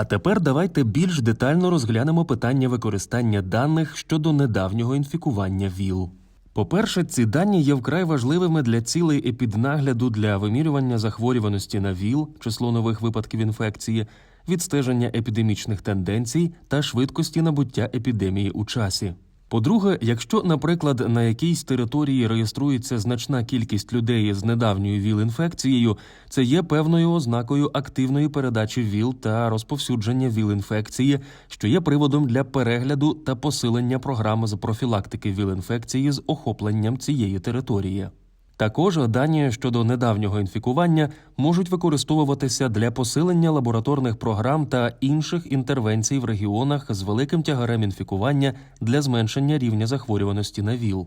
А тепер давайте більш детально розглянемо питання використання даних щодо недавнього інфікування ВІЛ. По-перше, ці дані є вкрай важливими для цілей епіднагляду для вимірювання захворюваності на ВІЛ, число нових випадків інфекції, відстеження епідемічних тенденцій та швидкості набуття епідемії у часі. По-друге, якщо, наприклад, на якійсь території реєструється значна кількість людей з недавньою ВІЛ-інфекцією, це є певною ознакою активної передачі ВІЛ та розповсюдження ВІЛ-інфекції, що є приводом для перегляду та посилення програми з профілактики ВІЛ-інфекції з охопленням цієї території. Також дані щодо недавнього інфікування можуть використовуватися для посилення лабораторних програм та інших інтервенцій в регіонах з великим тягарем інфікування для зменшення рівня захворюваності на ВІЛ.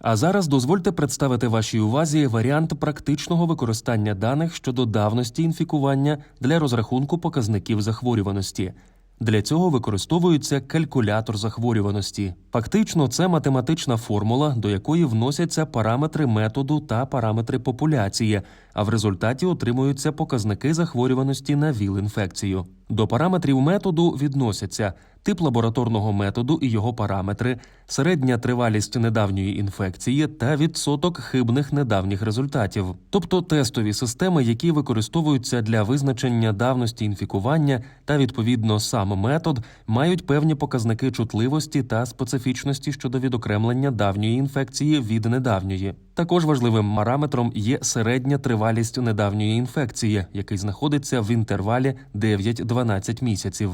А зараз дозвольте представити вашій увазі варіант практичного використання даних щодо давності інфікування для розрахунку показників захворюваності. Для цього використовується калькулятор захворюваності. Фактично, це математична формула, до якої вносяться параметри методу та параметри популяції, а в результаті отримуються показники захворюваності на ВІЛ-інфекцію. До параметрів методу відносяться тип лабораторного методу і його параметри, середня тривалість недавньої інфекції та відсоток хибних недавніх результатів, тобто тестові системи, які використовуються для визначення давності інфікування та відповідно сам метод, мають певні показники чутливості та специфічності щодо відокремлення давньої інфекції від недавньої. Також важливим параметром є середня тривалість недавньої інфекції, який знаходиться в інтервалі 9-12 місяців.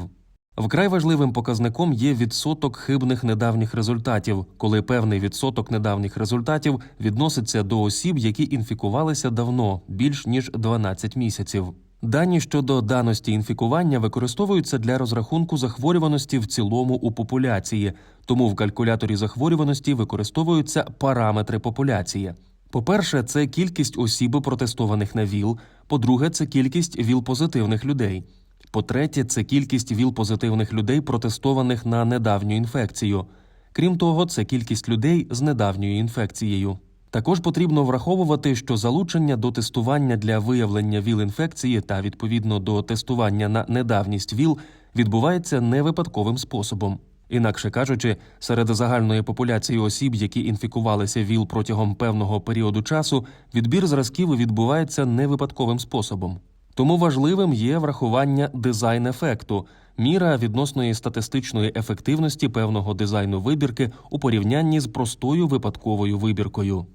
Вкрай важливим показником є відсоток хибних недавніх результатів, коли певний відсоток недавніх результатів відноситься до осіб, які інфікувалися давно більш ніж 12 місяців. Дані щодо даності інфікування використовуються для розрахунку захворюваності в цілому у популяції, тому в калькуляторі захворюваності використовуються параметри популяції. По-перше, це кількість осіб, протестованих на ВІЛ. По-друге, це кількість ВІЛ-позитивних людей. По-третє, це кількість ВІЛ-позитивних людей, протестованих на недавню інфекцію. Крім того, це кількість людей з недавньою інфекцією. Також потрібно враховувати, що залучення до тестування для виявлення ВІЛ-інфекції та відповідно до тестування на недавність ВІЛ відбувається не випадковим способом. Інакше кажучи, серед загальної популяції осіб, які інфікувалися ВІЛ протягом певного періоду часу, відбір зразків відбувається не випадковим способом. Тому важливим є врахування дизайн ефекту, міра відносної статистичної ефективності певного дизайну вибірки у порівнянні з простою випадковою вибіркою.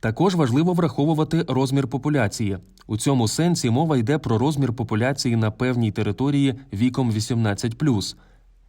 Також важливо враховувати розмір популяції. У цьому сенсі мова йде про розмір популяції на певній території віком 18+.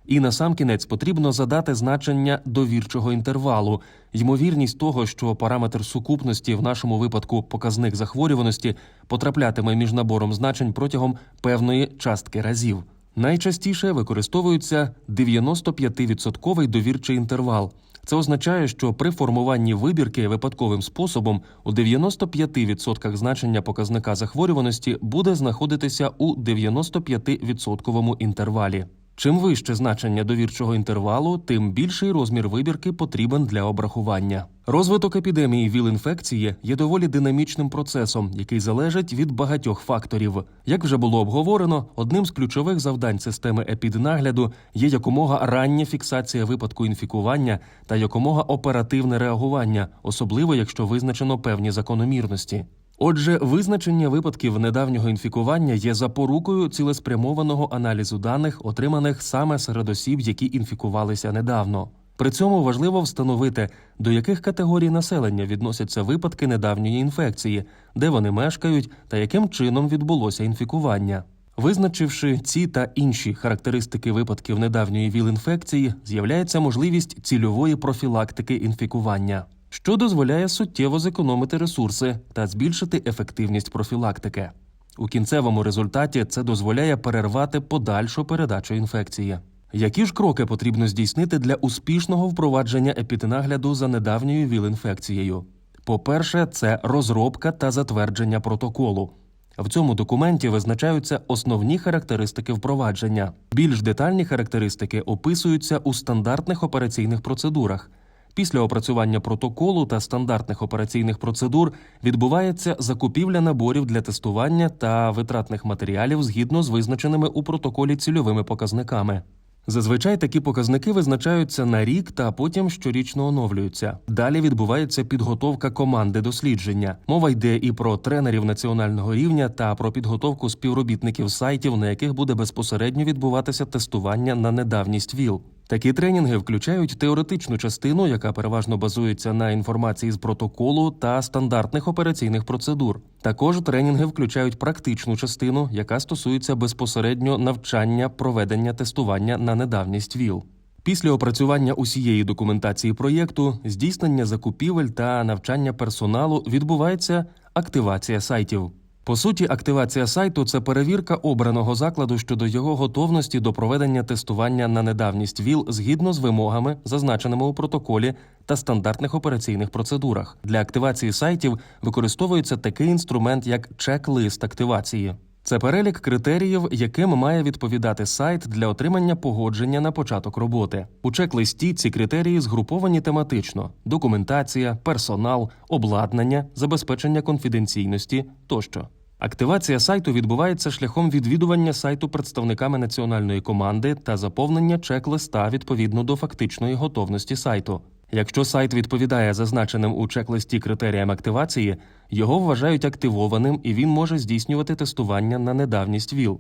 І насамкінець потрібно задати значення довірчого інтервалу, ймовірність того, що параметр сукупності, в нашому випадку показник захворюваності, потраплятиме між набором значень протягом певної частки разів. Найчастіше використовується 95% довірчий інтервал. Це означає, що при формуванні вибірки випадковим способом у 95% значення показника захворюваності буде знаходитися у 95% інтервалі. Чим вище значення довірчого інтервалу, тим більший розмір вибірки потрібен для обрахування. Розвиток епідемії ВІЛ-інфекції є доволі динамічним процесом, який залежить від багатьох факторів. Як вже було обговорено, одним з ключових завдань системи епіднагляду є якомога рання фіксація випадку інфікування та якомога оперативне реагування, особливо якщо визначено певні закономірності. Отже, визначення випадків недавнього інфікування є запорукою цілеспрямованого аналізу даних, отриманих саме серед осіб, які інфікувалися недавно. При цьому важливо встановити, до яких категорій населення відносяться випадки недавньої інфекції, де вони мешкають та яким чином відбулося інфікування. Визначивши ці та інші характеристики випадків недавньої ВІЛ-інфекції, з'являється можливість цільової профілактики інфікування що дозволяє суттєво зекономити ресурси та збільшити ефективність профілактики. У кінцевому результаті це дозволяє перервати подальшу передачу інфекції. Які ж кроки потрібно здійснити для успішного впровадження епіднагляду за недавньою ВІЛ-інфекцією? По-перше, це розробка та затвердження протоколу. В цьому документі визначаються основні характеристики впровадження. Більш детальні характеристики описуються у стандартних операційних процедурах. Після опрацювання протоколу та стандартних операційних процедур відбувається закупівля наборів для тестування та витратних матеріалів згідно з визначеними у протоколі цільовими показниками. Зазвичай такі показники визначаються на рік та потім щорічно оновлюються. Далі відбувається підготовка команди дослідження. Мова йде і про тренерів національного рівня та про підготовку співробітників сайтів, на яких буде безпосередньо відбуватися тестування на недавність ВІЛ. Такі тренінги включають теоретичну частину, яка переважно базується на інформації з протоколу та стандартних операційних процедур. Також тренінги включають практичну частину, яка стосується безпосередньо навчання проведення тестування на недавність ВІЛ. Після опрацювання усієї документації проєкту, здійснення закупівель та навчання персоналу відбувається активація сайтів. По суті, активація сайту це перевірка обраного закладу щодо його готовності до проведення тестування на недавність ВІЛ згідно з вимогами, зазначеними у протоколі та стандартних операційних процедурах. Для активації сайтів використовується такий інструмент, як чек-лист активації. Це перелік критеріїв, яким має відповідати сайт для отримання погодження на початок роботи. У чек-листі ці критерії згруповані тематично: документація, персонал, обладнання, забезпечення конфіденційності тощо. Активація сайту відбувається шляхом відвідування сайту представниками національної команди та заповнення чек-листа відповідно до фактичної готовності сайту. Якщо сайт відповідає зазначеним у чек-листі критеріям активації, його вважають активованим і він може здійснювати тестування на недавність ВІЛ.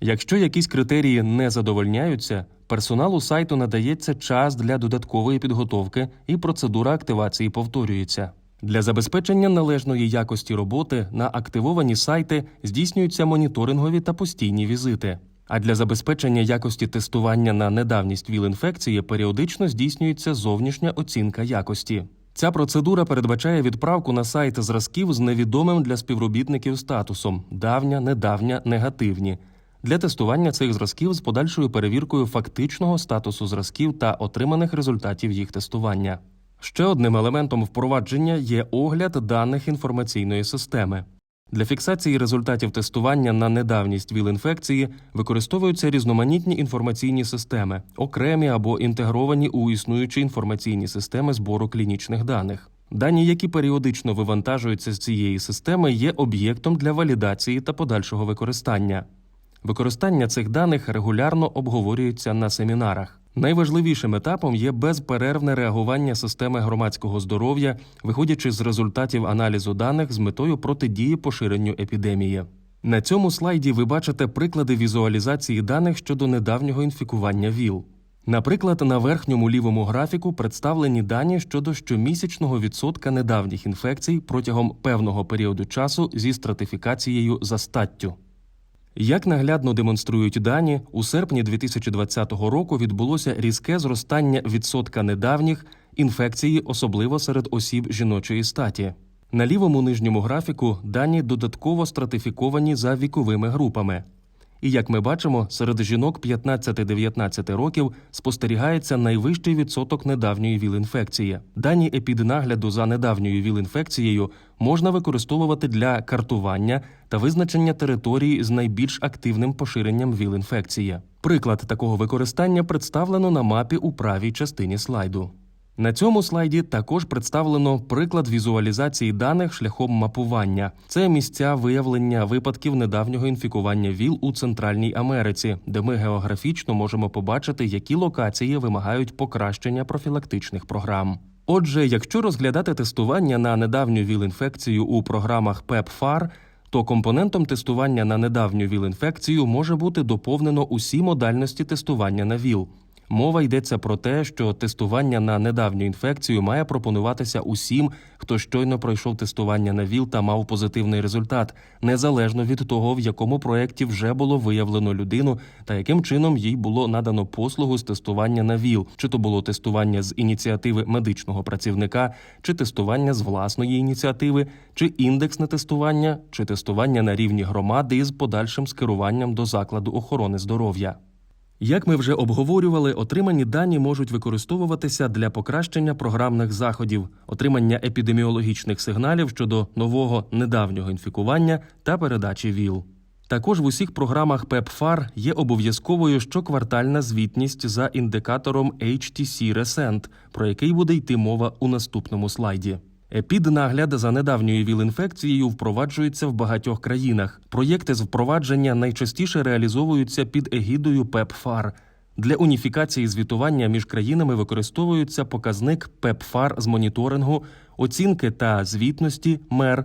Якщо якісь критерії не задовольняються, персоналу сайту надається час для додаткової підготовки і процедура активації повторюється. Для забезпечення належної якості роботи на активовані сайти здійснюються моніторингові та постійні візити. А для забезпечення якості тестування на недавність ВІЛ-інфекції періодично здійснюється зовнішня оцінка якості. Ця процедура передбачає відправку на сайт зразків з невідомим для співробітників статусом давня, недавня, негативні для тестування цих зразків з подальшою перевіркою фактичного статусу зразків та отриманих результатів їх тестування. Ще одним елементом впровадження є огляд даних інформаційної системи. Для фіксації результатів тестування на недавність ВІЛ-інфекції використовуються різноманітні інформаційні системи, окремі або інтегровані у існуючі інформаційні системи збору клінічних даних. Дані, які періодично вивантажуються з цієї системи, є об'єктом для валідації та подальшого використання. Використання цих даних регулярно обговорюється на семінарах. Найважливішим етапом є безперервне реагування системи громадського здоров'я, виходячи з результатів аналізу даних з метою протидії поширенню епідемії. На цьому слайді ви бачите приклади візуалізації даних щодо недавнього інфікування ВІЛ. Наприклад, на верхньому лівому графіку представлені дані щодо щомісячного відсотка недавніх інфекцій протягом певного періоду часу зі стратифікацією за статтю. Як наглядно демонструють дані, у серпні 2020 року відбулося різке зростання відсотка недавніх інфекції, особливо серед осіб жіночої статі. На лівому нижньому графіку дані додатково стратифіковані за віковими групами. І як ми бачимо, серед жінок 15-19 років спостерігається найвищий відсоток недавньої ВІЛ-інфекції. Дані епіднагляду за недавньою ВІЛ-інфекцією можна використовувати для картування та визначення території з найбільш активним поширенням ВІЛ-інфекції. Приклад такого використання представлено на мапі у правій частині слайду. На цьому слайді також представлено приклад візуалізації даних шляхом мапування. Це місця виявлення випадків недавнього інфікування ВІЛ у Центральній Америці, де ми географічно можемо побачити, які локації вимагають покращення профілактичних програм. Отже, якщо розглядати тестування на недавню ВІЛ-інфекцію у програмах PEPFAR, то компонентом тестування на недавню ВІЛ-інфекцію може бути доповнено усі модальності тестування на ВІЛ. Мова йдеться про те, що тестування на недавню інфекцію має пропонуватися усім, хто щойно пройшов тестування на ВІЛ та мав позитивний результат, незалежно від того, в якому проєкті вже було виявлено людину та яким чином їй було надано послугу з тестування на ВІЛ, чи то було тестування з ініціативи медичного працівника, чи тестування з власної ініціативи, чи індексне тестування, чи тестування на рівні громади із подальшим скеруванням до закладу охорони здоров'я. Як ми вже обговорювали, отримані дані можуть використовуватися для покращення програмних заходів, отримання епідеміологічних сигналів щодо нового недавнього інфікування та передачі ВІЛ. Також в усіх програмах PEPFAR є обов'язковою щоквартальна звітність за індикатором HTC Recent, про який буде йти мова у наступному слайді. Епіднагляд за недавньою ВІЛ-інфекцією впроваджується в багатьох країнах. Проєкти з впровадження найчастіше реалізовуються під егідою PEPFAR. Для уніфікації звітування між країнами використовується показник PEPFAR з моніторингу, оцінки та звітності МЕР,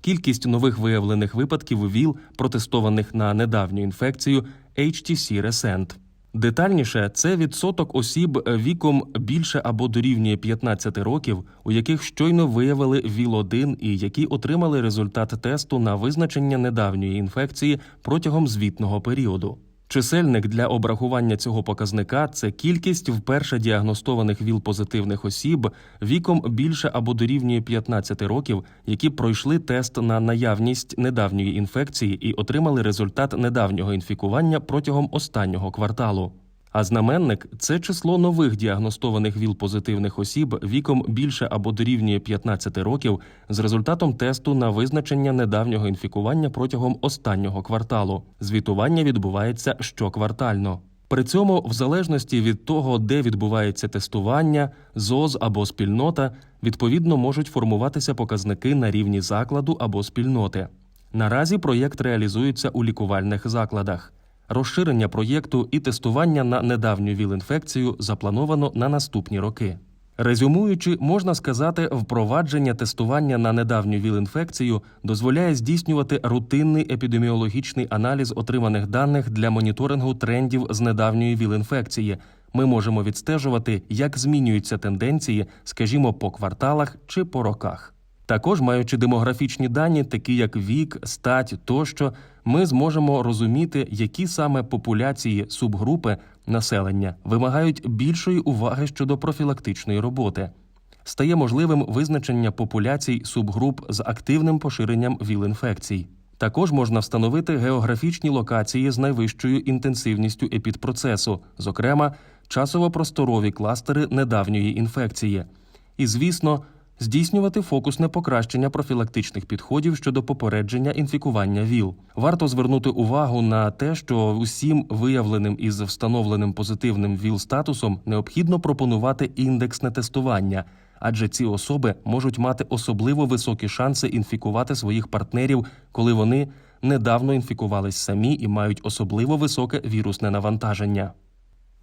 кількість нових виявлених випадків ВІЛ, протестованих на недавню інфекцію HTC Recent. Детальніше, це відсоток осіб віком більше або дорівнює 15 років, у яких щойно виявили ВІЛ-1 і які отримали результат тесту на визначення недавньої інфекції протягом звітного періоду. Чисельник для обрахування цього показника це кількість вперше діагностованих ВІЛ-позитивних осіб віком більше або дорівнює 15 років, які пройшли тест на наявність недавньої інфекції і отримали результат недавнього інфікування протягом останнього кварталу. А знаменник це число нових діагностованих ВІЛ-позитивних осіб віком більше або дорівнює 15 років з результатом тесту на визначення недавнього інфікування протягом останнього кварталу. Звітування відбувається щоквартально. При цьому, в залежності від того, де відбувається тестування, ЗОЗ або спільнота, відповідно можуть формуватися показники на рівні закладу або спільноти. Наразі проєкт реалізується у лікувальних закладах. Розширення проєкту і тестування на недавню ВІЛ-інфекцію заплановано на наступні роки. Резюмуючи, можна сказати, впровадження тестування на недавню ВІЛ-інфекцію дозволяє здійснювати рутинний епідеміологічний аналіз отриманих даних для моніторингу трендів з недавньої ВІЛ-інфекції. Ми можемо відстежувати, як змінюються тенденції, скажімо, по кварталах чи по роках. Також, маючи демографічні дані, такі як вік, стать тощо, ми зможемо розуміти, які саме популяції субгрупи населення вимагають більшої уваги щодо профілактичної роботи. Стає можливим визначення популяцій субгруп з активним поширенням ВІЛ-інфекцій. Також можна встановити географічні локації з найвищою інтенсивністю епідпроцесу, зокрема часово-просторові кластери недавньої інфекції. І, звісно, здійснювати фокусне покращення профілактичних підходів щодо попередження інфікування ВІЛ. Варто звернути увагу на те, що усім виявленим із встановленим позитивним ВІЛ статусом необхідно пропонувати індексне тестування, адже ці особи можуть мати особливо високі шанси інфікувати своїх партнерів, коли вони недавно інфікувались самі і мають особливо високе вірусне навантаження.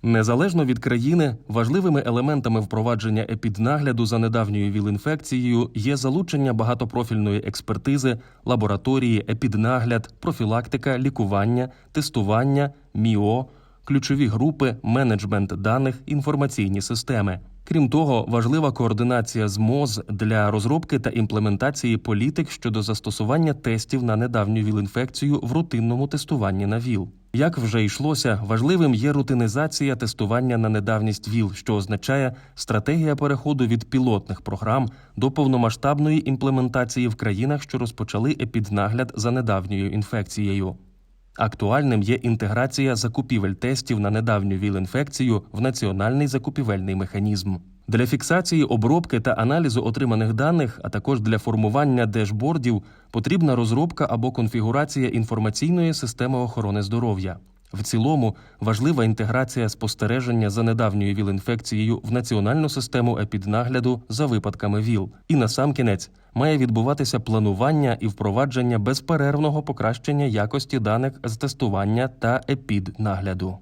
Незалежно від країни, важливими елементами впровадження епіднагляду за недавньою ВІЛ-інфекцією є залучення багатопрофільної експертизи, лабораторії, епіднагляд, профілактика, лікування, тестування, МІО, ключові групи, менеджмент даних, інформаційні системи. Крім того, важлива координація з МОЗ для розробки та імплементації політик щодо застосування тестів на недавню ВІЛ-інфекцію в рутинному тестуванні на ВІЛ. Як вже йшлося, важливим є рутинизація тестування на недавність ВІЛ, що означає стратегія переходу від пілотних програм до повномасштабної імплементації в країнах, що розпочали епіднагляд за недавньою інфекцією. Актуальним є інтеграція закупівель тестів на недавню ВІЛ-інфекцію в національний закупівельний механізм. Для фіксації обробки та аналізу отриманих даних, а також для формування дешбордів, потрібна розробка або конфігурація інформаційної системи охорони здоров'я. В цілому важлива інтеграція спостереження за недавньою ВІЛ-інфекцією в національну систему епіднагляду за випадками ВІЛ. І насамкінець має відбуватися планування і впровадження безперервного покращення якості даних з тестування та епіднагляду.